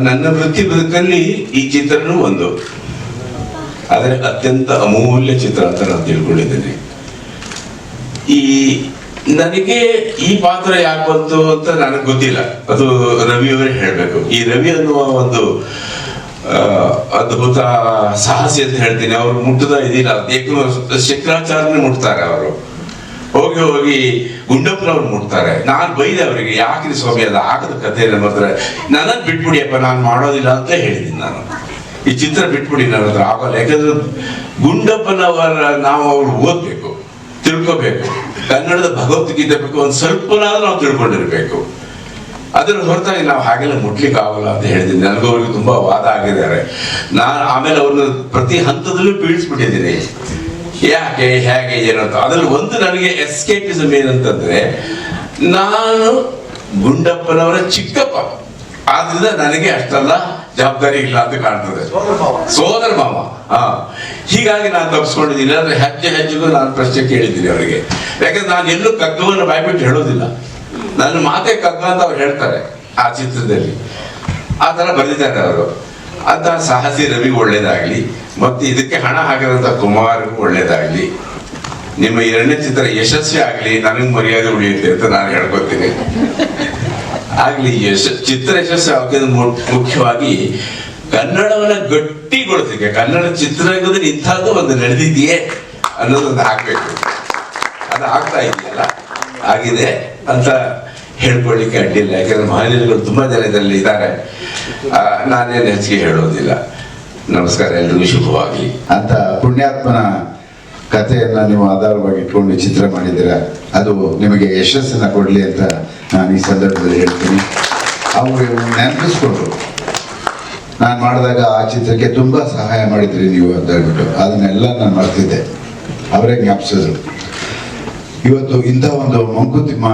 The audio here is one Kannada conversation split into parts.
ನನ್ನ ವೃತ್ತಿ ಬದುಕಲ್ಲಿ ಈ ಚಿತ್ರನೂ ಒಂದು. ಆದರೆ ಅತ್ಯಂತ ಅಮೂಲ್ಯ ಚಿತ್ರ ಅಂತ ನಾನು ತಿಳ್ಕೊಂಡಿದ್ದೇನೆ. ಈ ನನಗೆ ಈ ಪಾತ್ರ ಯಾಕೆ ಬಂತು ಅಂತ ನನಗೆ ಗೊತ್ತಿಲ್ಲ. ಅದು ರವಿ ಅವರೇ ಹೇಳಬೇಕು. ಈ ರವಿ ಅನ್ನುವ ಒಂದು ಅದ್ಭುತ ಸಾಹಸಿ ಅಂತ ಹೇಳ್ತೀನಿ. ಅವ್ರು ಮುಟ್ಟದ ಇದಿಲ್ಲ ಏಕೋ ಶಂಕರಾಚಾರ್ಯನೇ ಮುಟ್ತಾರೆ ಅವರು. ಹೋಗಿ ಹೋಗಿ ಗುಂಡಪ್ಪನವ್ರು ಮುಟ್ತಾರೆ. ನಾನು ಬೈದೆ ಅವರಿಗೆ ಯಾಕೆ ಸ್ವಾಮಿ, ಅದು ಆಗದ ಕಥೆ ನಮ್ಮ ಹತ್ರ ನನ್ನನ್ನು ಬಿಟ್ಬಿಡಿಯಪ್ಪ, ನಾನು ಮಾಡೋದಿಲ್ಲ ಅಂತ ಹೇಳಿದ್ದೀನಿ ನಾನು. ಈ ಚಿತ್ರ ಬಿಟ್ಬಿಡಿ ನನ್ನ ಹತ್ರ ಆಗೋಲ್ಲ. ಯಾಕಂದ್ರೆ ಗುಂಡಪ್ಪನವರ ನಾವು ಅವ್ರು ಓದ್ಬೇಕು, ತಿಳ್ಕೋಬೇಕು. ಕನ್ನಡದ ಭಗವದ್ಗೀತೆ ಬೇಕು ಒಂದು ಸ್ವಲ್ಪನಾದ್ರೂ ನಾವು ತಿಳ್ಕೊಂಡಿರ್ಬೇಕು. ಅದರ ಹೊರತಾಗಿ ನಾವು ಹಾಗೆಲ್ಲ ಮುಟ್ಲಿಕ್ಕೆ ಆಗಲ್ಲ ಅಂತ ಹೇಳಿದ್ದೀನಿ. ನನಗೂ ಅವ್ರಿಗೆ ತುಂಬಾ ವಾದ ಆಗಿದ್ದಾರೆ. ನಾನು ಆಮೇಲೆ ಅವ್ರನ್ನ ಪ್ರತಿ ಹಂತದಲ್ಲೂ ಬೀಳಿಸ್ಬಿಟ್ಟಿದ್ದೀನಿ ಯಾಕೆ ಹೇಗೆ ಏನಂತ. ಅದ್ರಲ್ಲಿ ಒಂದು ನನಗೆ ಎಸ್ಕೇಪಿಸಮ್ ಏನಂತಂದ್ರೆ ನಾನು ಗುಂಡಪ್ಪನವರ ಚಿಕ್ಕಪ್ಪ. ಆದ್ರಿಂದ ನನಗೆ ಅಷ್ಟೆಲ್ಲ ಜವಾಬ್ದಾರಿ ಇಲ್ಲ ಅಂತ ಕಾಣ್ತದೆ. ಸೋದರ ಮಾವ. ಹಾ. ಹೀಗಾಗಿ ನಾನು ತಪ್ಪಿಸ್ಕೊಂಡಿದ್ದೀನಿ ಅಂದ್ರೆ ಹೆಜ್ಜೆ ಹೆಜ್ಜೆಗೂ ನಾನು ಪ್ರಶ್ನೆ ಕೇಳಿದ್ದೀನಿ ಅವರಿಗೆ. ಯಾಕಂದ್ರೆ ನಾನು ಎಲ್ಲೂ ಕಗ್ಗವನ್ನು ಬಾಯ್ಬಿಟ್ಟು ಹೇಳೋದಿಲ್ಲ. ನನ್ನ ಮಾತೆ ಕಗ್ಗ ಅಂತ ಅವ್ರು ಹೇಳ್ತಾರೆ ಆ ಚಿತ್ರದಲ್ಲಿ. ಆ ತರ ಬರೆದಿದ್ದಾರೆ ಅವರು. ಅಂತ ಸಾಹಸಿ ರವಿ ಒಳ್ಳೇದಾಗ್ಲಿ, ಮತ್ತೆ ಇದಕ್ಕೆ ಹಣ ಹಾಕಿದಂತ ಕುಮಾರ್ಗೂ ಒಳ್ಳೇದಾಗ್ಲಿ, ನಿಮ್ಮ ಎರಡನೇ ಚಿತ್ರ ಯಶಸ್ವಿ ಆಗಲಿ, ನನಗೆ ಮರ್ಯಾದೆ ಉಳಿಯುತ್ತೆ ಅಂತ ನಾನು ಹೇಳ್ಕೊತೀನಿ. ಆಗಲಿ, ಯಶ, ಚಿತ್ರ ಯಶಸ್ವಿ ಆಗೋದು ಮುಖ್ಯವಾಗಿ ಕನ್ನಡವನ್ನ ಗಟ್ಟಿಗೊಳಿಸಲಿಕ್ಕೆ, ಕನ್ನಡ ಚಿತ್ರರಂಗದಲ್ಲಿ ಇಂಥದ್ದು ಒಂದು ನಡೆದಿದೆಯೇ ಅನ್ನೋದೊಂದು ಆಗ್ಬೇಕು ಅದು ಆಗ್ತಾ ಇದೆಯಲ್ಲ? ಆಗಿದೆ ಅಂತ ಹೇಳ್ಕೊಳ್ಳಿಕ್ಕೆ ಅಡ್ಡಿಲ್ಲ. ಯಾಕಂದ್ರೆ ಮಹಿಳೆಯರುಗಳು ತುಂಬಾ ಜನ ಇದರಲ್ಲಿ ಇದ್ದಾರೆ ನಾನೇನು ಹೆಚ್ಚಿಗೆ ಹೇಳೋದಿಲ್ಲ. ನಮಸ್ಕಾರ, ಎಲ್ರಿಗೂ ಶುಭವಾಗಲಿ. ಅಂತ ಪುಣ್ಯಾತ್ಮನ ಕಥೆಯನ್ನ ನೀವು ಆಧಾರವಾಗಿ ಇಟ್ಕೊಂಡು ಚಿತ್ರ ಮಾಡಿದಿರ ಅದು ನಿಮಗೆ ಯಶಸ್ಸನ್ನ ಕೊಡಲಿ ಅಂತ ನಾನು ಈ ಸಂದರ್ಭದಲ್ಲಿ ಹೇಳ್ತೀನಿ. ಅವರು ನೆನಪಿಸ್ಕೊಂಡ್ರು ನಾನು ಮಾಡಿದಾಗ ಆ ಚಿತ್ರಕ್ಕೆ ತುಂಬ ಸಹಾಯ ಮಾಡಿದ್ರಿ ನೀವು ಅಂತ ಹೇಳ್ಬಿಟ್ಟು. ಅದನ್ನೆಲ್ಲ ನಾನು ಮರ್ತಿದ್ದೆ. ಅವರೇ ಜ್ಞಾಪಿಸಿದ್ರು. ಇವತ್ತು ಇಂಥ ಒಂದು ಮಂಕುತಿಮ್ಮ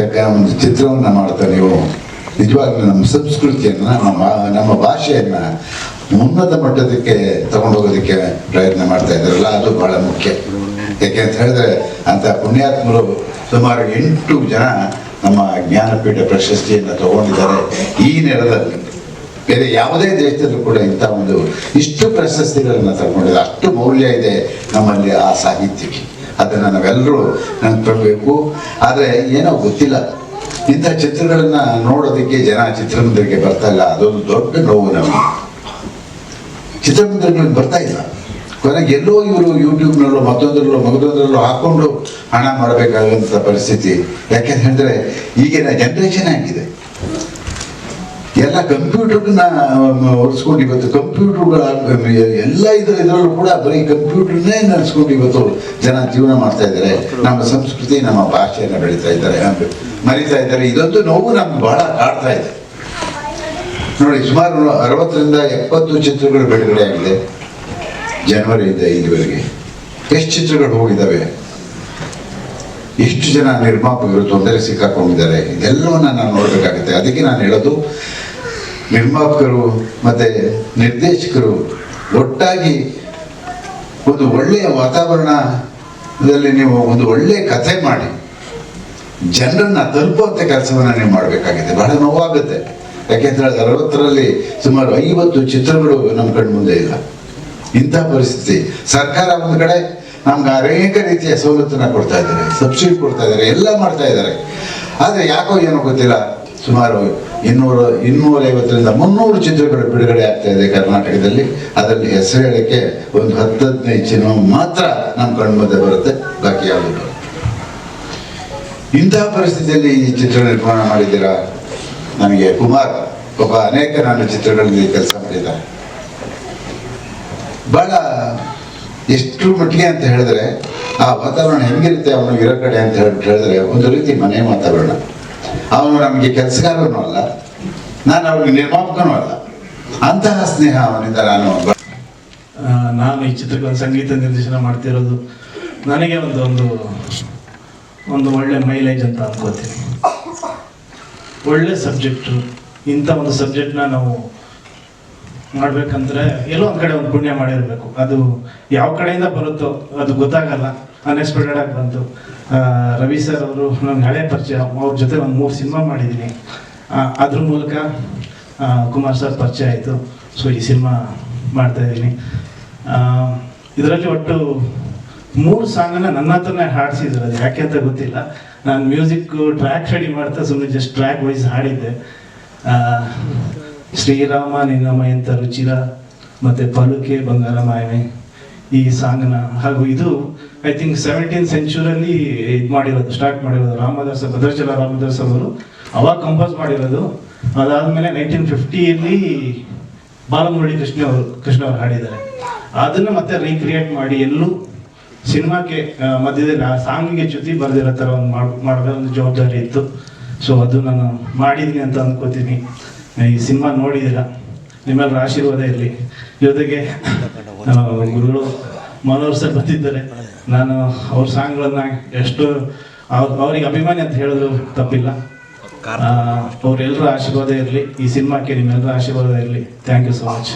ಒಂದು ಚಿತ್ರವನ್ನು ಮಾಡ್ತಾ ನೀವು. ನಿಜವಾಗ್ಲೂ ನಮ್ಮ ಸಂಸ್ಕೃತಿಯನ್ನ, ನಮ್ಮ ನಮ್ಮ ಭಾಷೆಯನ್ನ ಉನ್ನತ ಮಟ್ಟದಕ್ಕೆ ತಗೊಂಡೋಗೋದಕ್ಕೆ ಪ್ರಯತ್ನ ಮಾಡ್ತಾ ಇದ್ದಾರಲ್ಲ, ಅದು ಬಹಳ ಮುಖ್ಯ. ಯಾಕೆ ಅಂತ ಹೇಳಿದ್ರೆ, ಅಂತ ಪುಣ್ಯಾತ್ಮರು ಸುಮಾರು ಎಂಟು ಜನ ನಮ್ಮ ಜ್ಞಾನಪೀಠ ಪ್ರಶಸ್ತಿಯನ್ನು ತಗೊಂಡಿದ್ದಾರೆ ಈ ನೆಲದಲ್ಲಿ. ಬೇರೆ ಯಾವುದೇ ದೇಶದಲ್ಲೂ ಕೂಡ ಇಂಥ ಒಂದು ಇಷ್ಟು ಪ್ರಶಸ್ತಿಗಳನ್ನ ತಗೊಂಡಿದ್ದಾರೆ. ಅಷ್ಟು ಮೌಲ್ಯ ಇದೆ ನಮ್ಮಲ್ಲಿ ಆ ಸಾಹಿತ್ಯಕ್ಕೆ. ಅದನ್ನು ನಾವೆಲ್ಲರೂ ನೆನ್ಕೊಳ್ಬೇಕು ಆದರೆ ಏನೋ ಗೊತ್ತಿಲ್ಲ. ಇಂಥ ಚಿತ್ರಗಳನ್ನು ನೋಡೋದಕ್ಕೆ ಜನ ಚಿತ್ರಮಂದಿರಕ್ಕೆ ಬರ್ತಾ ಇಲ್ಲ. ಅದೊಂದು ದೊಡ್ಡ ನೋವು ನಮಗೆ. ಚಿತ್ರಮಂದಿರಗಳಿಗೆ ಬರ್ತಾ ಇಲ್ಲ. ಕೊನೆಗೆ ಎಲ್ಲೋ ಇವರು ಯೂಟ್ಯೂಬ್ನಲ್ಲೋ, ಮತ್ತೊಂದರಲ್ಲೋ ಮಗದೊಂದರಲ್ಲೋ ಹಾಕೊಂಡು ಹಣ ಮಾಡಬೇಕಾದಂಥ ಪರಿಸ್ಥಿತಿ. ಯಾಕೆಂತ ಹೇಳಿದ್ರೆ ಈಗಿನ ಜನ್ರೇಷನ್ ಆಗಿದೆ. ಎಲ್ಲ ಕಂಪ್ಯೂಟರ್ನ ಹೊರಿಸ್ಕೊಂಡು ಇವತ್ತು ಕಂಪ್ಯೂಟರ್ಗಳ ಎಲ್ಲ ಇದ್ರ ಇದರಲ್ಲೂ ಕೂಡ ಬರೀ ಕಂಪ್ಯೂಟರ್ನೇ ನಡೆಸ್ಕೊಂಡು ಇವತ್ತು ಜನ ಜೀವನ ಮಾಡ್ತಾ ಇದ್ದಾರೆ. ನಮ್ಮ ಸಂಸ್ಕೃತಿ, ನಮ್ಮ ಭಾಷೆಯನ್ನು ಬೆಳೀತಾ ಇದ್ದಾರೆ. ಮರಿತಾ ಇದ್ದಾರೆ. ಇದೊಂದು ನೋವು ನಮ್ಗೆ ಬಹಳ ಕಾಡ್ತಾ ಇದೆ. ನೋಡಿ, ಸುಮಾರು ಅರವತ್ತರಿಂದ ಎಪ್ಪತ್ತು ಚಿತ್ರಗಳು ಬಿಡುಗಡೆ ಆಗಿದೆ. ಜನವರಿಯಿಂದ ಐದುವರೆಗೆ ಎಷ್ಟು ಚಿತ್ರಗಳು ಹೋಗಿದ್ದಾವೆ? ಎಷ್ಟು ಜನ ನಿರ್ಮಾಪಕರು ತೊಂದರೆ ಸಿಕ್ಕಾಕೊಂಡಿದ್ದಾರೆ? ಎಲ್ಲವನ್ನ ನಾನು ನೋಡಬೇಕಾಗುತ್ತೆ. ಅದಕ್ಕೆ ನಾನು ಹೇಳೋದು, ನಿರ್ಮಾಪಕರು ಮತ್ತೆ ನಿರ್ದೇಶಕರು ಒಟ್ಟಾಗಿ ಒಂದು ಒಳ್ಳೆಯ ವಾತಾವರಣದಲ್ಲಿ ನೀವು ಒಂದು ಒಳ್ಳೆಯ ಕಥೆ ಮಾಡಿ, ಜನರನ್ನ ತಲುಪುವಂಥ ಕೆಲಸವನ್ನ ನೀವು ಮಾಡಬೇಕಾಗಿದೆ. ಬಹಳ ನೋವಾಗುತ್ತೆ. ಯಾಕೆಂದ್ರೆ ಅರವತ್ತರಲ್ಲಿ ಸುಮಾರು ಐವತ್ತು ಚಿತ್ರಗಳು ನಮ್ಮ ಕಣ್ಮುಂದೆ ಇಲ್ಲ. ಇಂಥ ಪರಿಸ್ಥಿತಿ. ಸರ್ಕಾರ ಒಂದು ಕಡೆ ನಮ್ಗೆ ಅನೇಕ ರೀತಿಯ ಸವಲತ್ತನ್ನ ಕೊಡ್ತಾ ಇದ್ದಾರೆ, ಸಬ್ಸಿಡಿ ಕೊಡ್ತಾ ಇದ್ದಾರೆ, ಎಲ್ಲ ಮಾಡ್ತಾ ಇದ್ದಾರೆ. ಆದರೆ ಯಾಕೋ ಏನೋ ಗೊತ್ತಿಲ್ಲ, ಸುಮಾರು ಇನ್ನೂರು, ಇನ್ನೂರೈವತ್ತರಿಂದ ಮುನ್ನೂರು ಚಿತ್ರಗಳು ಬಿಡುಗಡೆ ಆಗ್ತಾ ಇದೆ ಕರ್ನಾಟಕದಲ್ಲಿ. ಅದರಲ್ಲಿ ಹೆಸರು ಹೇಳಕ್ಕೆ ಒಂದು ಹತ್ತು ಹದಿನೈದು ಮಾತ್ರ ನಮ್ಮ ಕಣ್ಮುಂದೆ ಬರುತ್ತೆ, ಬಾಕಿ ಯಾವುದು. ಇಂತಹ ಪರಿಸ್ಥಿತಿಯಲ್ಲಿ ಈ ಚಿತ್ರ ನಿರ್ಮಾಣ ಮಾಡಿದ್ದೀರಾ? ನನಗೆ ಕುಮಾರ್, ಒಬ್ಬ ಅನೇಕ ನಾನು ಚಿತ್ರಗಳಲ್ಲಿ ಕೆಲಸ ಮಾಡಿದ್ದಾರೆ. ಬಹಳ ಎಷ್ಟು ಮಟ್ಟಿಗೆ ಅಂತ ಹೇಳಿದ್ರೆ, ಆ ವಾತಾವರಣ ಹೆಂಗಿರುತ್ತೆ, ಅವನು ಇರೋ ಕಡೆ ಅಂತ ಹೇಳಿದ್ರೆ ಒಂದು ರೀತಿ ಮನೆ ವಾತಾವರಣ. ಅವನು ನಮಗೆ ಕೆಲಸಗಾರನೂ ಅಲ್ಲ, ನಾನು ಅವ್ರಿಗೆ ನಿರ್ಮಾಪಕನೂ ಅಲ್ಲ. ಅಂತಹ ಸ್ನೇಹ ಅವನಿಂದ ನಾನು ನಾನು ಈ ಚಿತ್ರಕ್ಕೆ ಒಂದು ಸಂಗೀತ ನಿರ್ದೇಶನ ಮಾಡ್ತಿರೋದು ನನಗೆ ಒಂದು ಒಂದು ಒಂದು ಒಳ್ಳೆ ಮೈಲೇಜ್ ಅಂತ ಅನ್ಕೋತೀನಿ. ಒಳ್ಳೆ ಸಬ್ಜೆಕ್ಟು ಇಂಥ ಒಂದು ಸಬ್ಜೆಕ್ಟ್ನ ನಾವು ಮಾಡ್ಬೇಕಂದ್ರೆ ಎಲ್ಲೋ ಒಂದ್ ಕಡೆ ಒಂದು ಪುಣ್ಯ ಮಾಡಿರ್ಬೇಕು. ಅದು ಯಾವ ಕಡೆಯಿಂದ ಬರುತ್ತೋ ಅದು ಗೊತ್ತಾಗಲ್ಲ. ಅನ್ಎಕ್ಸ್ಪೆಕ್ಟೆಡ್ ಆಗಿ ಬಂತು ರವಿ ಸರ್ ಅವರು ನನ್ನ ಹಳೆ ಪರಿಚಯ. ಅವ್ರ ಜೊತೆ ಒಂದು ಮೂರು ಸಿನಿಮಾ ಮಾಡಿದ್ದೀನಿ ಅದ್ರ ಮೂಲಕ ಕುಮಾರ್ ಸರ್ ಪರಿಚಯ ಆಯಿತು. ಸೊ ಈ ಸಿನಿಮಾ ಮಾಡ್ತಾ ಇದ್ದೀನಿ. ಇದರಲ್ಲಿ ಒಟ್ಟು ಮೂರು ಸಾಂಗನ್ನ ನನ್ನ ಹತ್ರನೇ ಹಾಡಿಸಿದ್ರು ಅದು. ಯಾಕೆ ಅಂತ ಗೊತ್ತಿಲ್ಲ. ನಾನು ಮ್ಯೂಸಿಕ್ ಟ್ರ್ಯಾಕ್ ರೆಡಿ ಮಾಡ್ತಾ ಸುಮ್ಮನೆ ಜಸ್ಟ್ ಟ್ರ್ಯಾಕ್ ವೈಸ್ ಹಾಡಿದ್ದೆ. ಶ್ರೀರಾಮ ನಿನ್ನಮಯಂತ ರುಚಿರ ಮತ್ತೆ ಪಲುಕೆ ಬಂಗಾರ ಮಾಯಮೆ ಈ ಸಾಂಗ್ನ ಹಾಗೂ ಇದು ಐ ಥಿಂಕ್ ಸೆವೆಂಟೀನ್ ಸೆಂಚುರಿಯಲ್ಲಿ ಇದು ಮಾಡಿರೋದು ಸ್ಟಾರ್ಟ್ ಮಾಡಿರೋದು. ರಾಮದಾಸ ಭದ್ರಚಲ ರಾಮದಾಸ್ ಅವರು ಅವಾಗ ಕಂಪೋಸ್ ಮಾಡಿರೋದು. ಅದಾದಮೇಲೆ ನೈನ್ಟೀನ್ ಫಿಫ್ಟಿಯಲ್ಲಿ ಬಾಲಮುರಳಿ ಕೃಷ್ಣ ಅವರು ಕೃಷ್ಣ ಅವರು ಹಾಡಿದ್ದಾರೆ. ಅದನ್ನು ಮತ್ತೆ ರೀಕ್ರಿಯೇಟ್ ಮಾಡಿ ಎಲ್ಲೂ ಸಿನಿಮಾಕ್ಕೆ ಮಧ್ಯದಲ್ಲಿ ಆ ಸಾಂಗಿಗೆ ಜೊತೆ ಬರೆದಿರೋ ಥರ ಒಂದು ಮಾಡ್ ಮಾಡೋ ಒಂದು ಜವಾಬ್ದಾರಿ ಇತ್ತು. ಸೊ ಅದು ನಾನು ಮಾಡಿದ್ದೀನಿ ಅಂತ ಅಂದ್ಕೋತೀನಿ ಈ ಸಿನಿಮಾ ನೋಡಿದ್ದೀರ? ನಿಮ್ಮೆಲ್ಲರ ಆಶೀರ್ವಾದ ಇರಲಿ. ಜೊತೆಗೆ ಗುರುಗಳು ಮನೋಹರ್ ಸರ್ ಬಂದಿದ್ದಾರೆ ನಾನು ಅವ್ರ ಸಾಂಗ್ಗಳನ್ನ ಎಷ್ಟು, ಅವ್ರ- ಅವ್ರಿಗೆ ಅಭಿಮಾನಿ ಅಂತ ಹೇಳಿದ್ರು ತಪ್ಪಿಲ್ಲ. ಅವರೆಲ್ಲರ ಆಶೀರ್ವಾದ ಇರಲಿ. ಈ ಸಿನಿಮಾಕ್ಕೆ ನಿಮ್ಮೆಲ್ಲರ ಆಶೀರ್ವಾದ ಇರಲಿ. Thank you so much